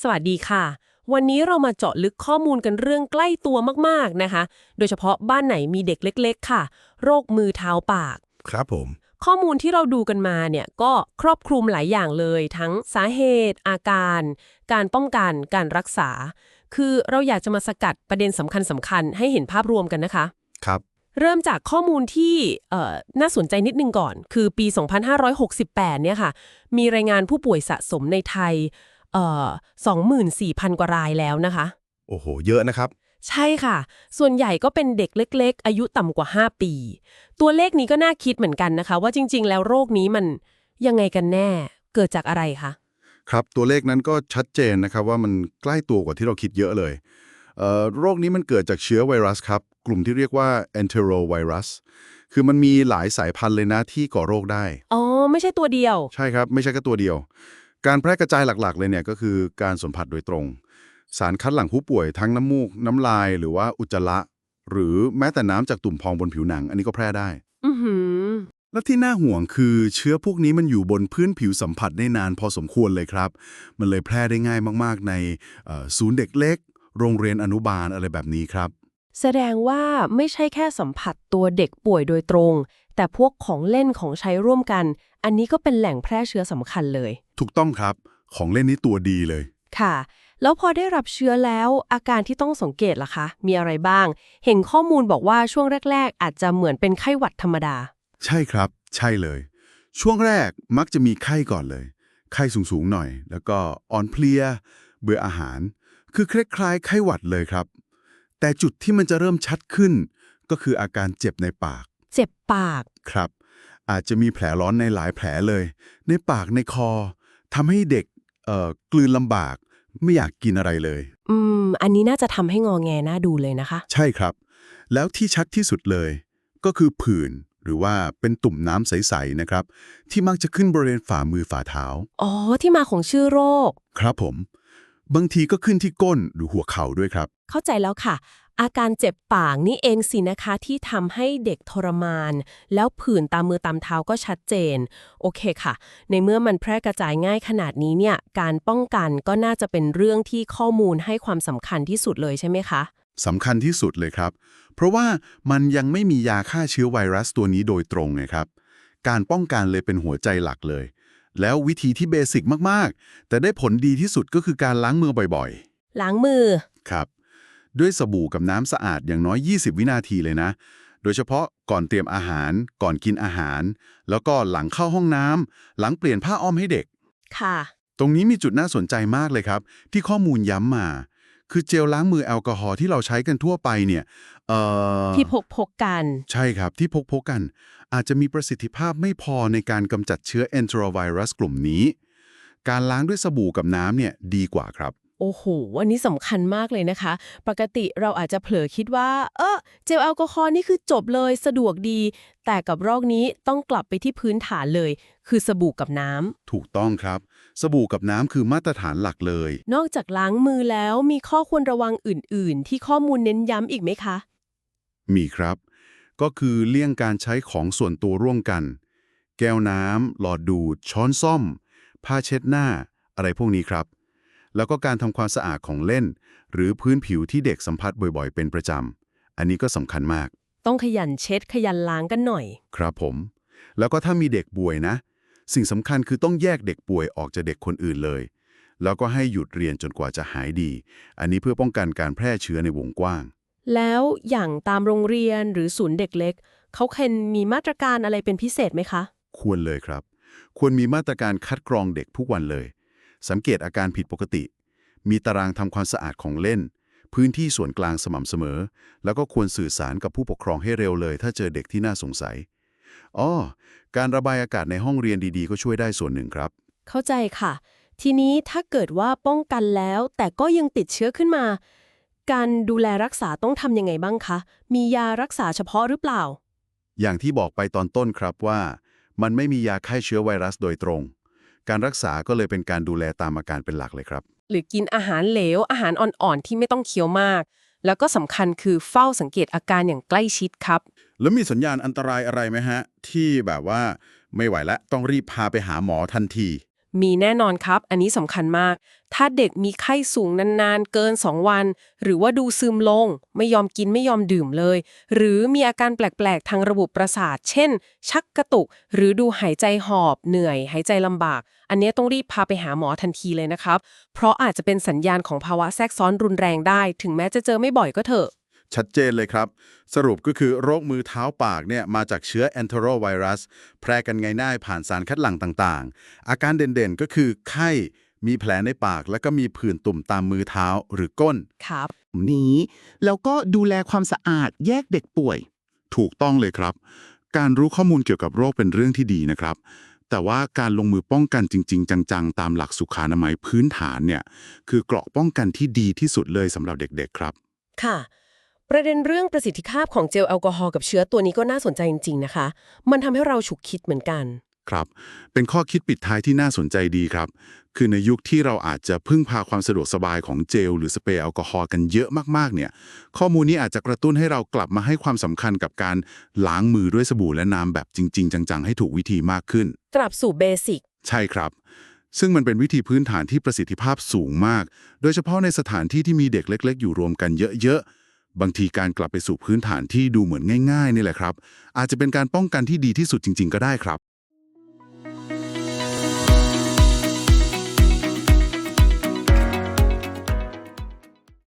สวัสดีค่ะ วันนี้เรามาเจาะลึกข้อมูลกันเรื่องใกล้ตัวมากๆนะคะ โดยเฉพาะบ้านไหนมีเด็กเล็ก ๆ ค่ะ โรคมือเท้าปาก ครับผม ข้อมูลที่เราดูกันมาเนี่ยก็ครอบคลุมหลายอย่างเลย ทั้งสาเหตุ อาการ การป้องกันการรักษา คือเราอยากจะมาสกัดประเด็นสำคัญสคัญๆให้เห็นภาพรวมกันนะคะ ครับ เริ่มจากข้อมูลที่เอ่อน่าสนใจนิดนึงก่อน คือปี 2568 เนี่ยค่ะ มีรายงานผู้ป่วยสะสมในไทย เอ่อ24,000 กว่ารายแล้วนะคะ โอ้โห เยอะนะครับ ใช่ค่ะ ส่วนใหญ่ก็เป็นเด็กเล็ก ๆ อายุต่ำกว่า 5 ปี ตัวเลขนี้ก็น่าคิดเหมือนกันนะคะ ว่าจริง ๆ แล้วโรคนี้มันยังไงกันแน่ เกิดจากอะไรคะ ครับ ตัวเลขนั้นก็ชัดเจนนะครับว่ามันใกล้ตัวกว่าที่เราคิดเยอะเลยเอ่อโรคนี้มันเกิดจากเชื้อไวรัสครับ กลุ่มที่เรียกว่า enterovirus คือมันมีหลายสายพันธุ์เลยนะที่ก่อโรคได้ อ๋อ ไม่ใช่ตัวเดียว ใช่ครับ ไม่ใช่แค่ตัวเดียว การแพร่กระจายหลักๆ เลยเนี่ยก็คือการสัมผัสโดยตรง สารคัดหลั่งผู้ป่วยทั้งน้ำมูก น้ำลายหรือว่าอุจจาระ หรือแม้แต่น้ำจากตุ่มพองบนผิวหนัง อันนี้ก็แพร่ได้ อือหือ และที่น่าห่วงคือเชื้อพวกนี้มันอยู่บนพื้นผิวสัมผัสได้นานพอสมควรเลยครับ มันเลยแพร่ได้ง่ายมากๆ ในเอ่อศูนย์เด็กเล็ก โรงเรียนอนุบาลอะไรแบบนี้ครับ แสดงว่าไม่ใช่แค่สัมผัสตัวเด็กป่วยโดยตรง แต่พวกของเล่นของใช้ร่วมกัน อันนี้ก็เป็นแหล่งแพร่เชื้อสำคัญเลย ถูกต้องครับ ของเล่นนี้ตัวดีเลย ค่ะ แล้วพอได้รับเชื้อแล้ว อาการที่ต้องสังเกตล่ะคะ มีอะไรบ้าง เห็นข้อมูลบอกว่าช่วงแรก ๆ อาจจะเหมือนเป็นไข้หวัดธรรมดา ใช่ครับ ใช่เลย ช่วงแรกมักจะมีไข้ก่อนเลย ไข้สูงๆหน่อย แล้วก็อ่อนเพลีย เบื่ออาหาร คือคล้ายๆไข้หวัดเลยครับ แต่จุดที่มันจะเริ่มชัดขึ้น ก็คืออาการเจ็บในปาก เจ็บปาก ครับ อาจจะมีแผลร้อนในหลายแผลเลย ในปากในคอทำให้เด็กเอ่อกลืนลำบาก ไม่อยากกินอะไรเลย อืม อันนี้น่าจะทำให้งอแงน่าดูเลยนะคะ ใช่ครับ แล้วที่ชัดที่สุดเลย ก็คือผื่นหรือว่าเป็นตุ่มน้ำใสๆนะครับ ที่มักจะขึ้นบริเวณฝ่ามือฝ่าเท้า อ๋อ ที่มาของชื่อโรค ครับผม บางทีก็ขึ้นที่ก้นหรือหัวเข่าด้วยครับ เข้าใจแล้วค่ะ อาการเจ็บปากนี่เองสินะคะที่ทำให้เด็กทรมาน แล้วผื่นตามมือตามเท้าก็ชัดเจน โอเคค่ะ ในเมื่อมันแพร่กระจายง่ายขนาดนี้เนี่ย การป้องกันก็น่าจะเป็นเรื่องที่ข้อมูลให้ความสำคัญที่สุดเลยใช่ไหมคะสำคัญที่สุดเลยครับ เพราะว่ามันยังไม่มียาฆ่าเชื้อไวรัสตัวนี้โดยตรงไงครับ การป้องกันเลยเป็นหัวใจหลักเลย แล้ววิธีที่เบสิกมาก ๆ แต่ได้ผลดีที่สุดก็คือการล้างมือบ่อยล้างมือๆครับ ด้วยสบู่กับน้ำสะอาดอย่างน้อย 20 วินาทีเลยนะ โดยเฉพาะก่อนเตรียมอาหาร ก่อนกินอาหาร แล้วก็หลังเข้าห้องน้ำหลังเปลี่ยนผ้าอ้อมให้เด็ก ค่ะ ตรงนี้มีจุดน่าสนใจมากเลยครับ ที่ข้อมูลย้ำมา คือเจลล้างมือแอลกอฮอล์ที่เราใช้กันทั่วไปเนี่ยเอ่อที่พกพกกัน ใช่ครับที่พกพกกัน อาจจะมีประสิทธิภาพไม่พอในการกำจัดเชื้อ enterovirus กลุ่มนี้ การล้างด้วยสบู่กับน้ำเนี่ยดีกว่าครับ โอ้โห อันนี้สำคัญมากเลยนะคะ ปกติเราอาจจะเผลอคิดว่า เออเจลแอลกอฮอล์นี่คือจบเลยสะดวกดี แต่กับโรคนี้ต้องกลับไปที่พื้นฐานเลย คือสบู่กับน้ำ ถูกต้องครับ สบู่กับน้ำคือมาตรฐานหลักเลย นอกจากล้างมือแล้วมีข้อควรระวังอื่น ๆ ที่ข้อมูลเน้นย้ำอีกไหมคะ มีครับ ก็คือเลี่ยงการใช้ของส่วนตัวร่วมกัน แก้วน้ำหลอดดูด ช้อนซ่อม ผ้าเช็ดหน้า อะไรพวกนี้ครับ แล้วก็การทำความสะอาดของเล่น หรือพื้นผิวที่เด็กสัมผัสบ่อยๆ เป็นประจำ อันนี้ก็สำคัญมาก ต้องขยันเช็ดขยันล้างกันหน่อย ครับผม แล้วก็ถ้ามีเด็กป่วยนะ สิ่งสำคัญคือต้องแยกเด็กป่วยออกจากเด็กคนอื่นเลย แล้วก็ให้หยุดเรียนจนกว่าจะหายดี อันนี้เพื่อป้องกันการแพร่เชื้อในวงกว้าง แล้วอย่างตามโรงเรียนหรือศูนย์เด็กเล็ก เขาเคนมีมาตรการอะไรเป็นพิเศษไหมคะ ควรเลยครับ ควรมีมาตรการคัดกรองเด็กทุกวันเลย สังเกตอาการผิดปกติ มีตารางทำความสะอาดของเล่น พื้นที่ส่วนกลางสม่ำเสมอ แล้วก็ควรสื่อสารกับผู้ปกครองให้เร็วเลย ถ้าเจอเด็กที่น่าสงสัยอ้อการระบายอากาศในห้องเรียนดีๆ ก็ช่วยได้ส่วนหนึ่งครับ เข้าใจค่ะ ทีนี้ถ้าเกิดว่าป้องกันแล้ว แต่ก็ยังติดเชื้อขึ้นมา การดูแลรักษาต้องทำยังไงบ้างคะ มียารักษาเฉพาะหรือเปล่า อย่างที่บอกไปตอนต้นครับว่า มันไม่มียาฆ่าเชื้อไวรัสโดยตรง การรักษาก็เลยเป็นการดูแลตามอาการเป็นหลักเลยครับ หรือกินอาหารเหลวอาหารอ่อนๆ ที่ไม่ต้องเคี้ยวมาก แล้วก็สำคัญคือเฝ้าสังเกตอาการอย่างใกล้ชิดครับ แล้วมีสัญญาณอันตรายอะไรไหมฮะ ที่แบบว่าไม่ไหวแล้วต้องรีบพาไปหาหมอทันที มีแน่นอนครับ อันนี้สำคัญมาก ถ้าเด็กมีไข้สูงนานๆ เกิน 2 วัน หรือว่าดูซึมลง ไม่ยอมกินไม่ยอมดื่มเลย หรือมีอาการแปลกๆ ทางระบบประสาท เช่น ชักกระตุก หรือดูหายใจหอบ เหนื่อย หายใจลำบาก อันนี้ต้องรีบพาไปหาหมอทันทีเลยนะครับ เพราะอาจจะเป็นสัญญาณของภาวะแทรกซ้อนรุนแรงได้ ถึงแม้จะเจอไม่บ่อยก็เถอะ ชัดเจนเลยครับ สรุปก็คือโรคมือเท้าปากเนี่ยมาจากเชื้อแอนโทโรไวรัส แพร่กันง่ายๆผ่านสารคัดหลั่งต่างๆ อาการเด่นๆก็คือไข้มีแผลในปากแล้วก็มีผื่นตุ่มตามมือเท้าหรือก้น ครับนี้แล้วก็ดูแลความสะอาดแยกเด็กป่วย ถูกต้องเลยครับ การรู้ข้อมูลเกี่ยวกับโรคเป็นเรื่องที่ดีนะครับ แต่ว่าการลงมือป้องกันจริง ๆ จังๆ ตามหลักสุขานามัยพื้นฐานเนี่ยคือเกราะป้องกันที่ดีที่สุดเลยสำหรับเด็กๆครับ ค่ะ ประเด็นเรื่องประสิทธิภาพของเจลแอลกอฮอล์กับเชื้อตัวนี้ก็น่าสนใจจริง ๆ นะคะ มันทำให้เราฉุกคิดเหมือนกัน ครับ เป็นข้อคิดปิดท้ายที่น่าสนใจดีครับ คือในยุคที่เราอาจจะพึ่งพาความสะดวกสบายของเจลหรือสเปรย์แอลกอฮอล์กันเยอะมากๆ เนี่ย ข้อมูลนี้อาจจะกระตุ้นให้เรากลับมาให้ความสำคัญกับการล้างมือด้วยสบู่และน้ำแบบจริง ๆ จังๆ ให้ถูกวิธีมากขึ้น กลับสู่เบสิก ใช่ครับซึ่งมันเป็นวิธีพื้นฐานที่ประสิทธิภาพสูงมาก โดยเฉพาะในสถานที่ที่มีเด็กเล็ก ๆ อยู่รวมกันเยอะๆ บางทีการกลับไปสู่พื้นฐานที่ดูเหมือนง่ายๆนี่แหละครับ อาจจะเป็นการป้องกันที่ดีที่สุดจริง ๆ ก็ได้ครับ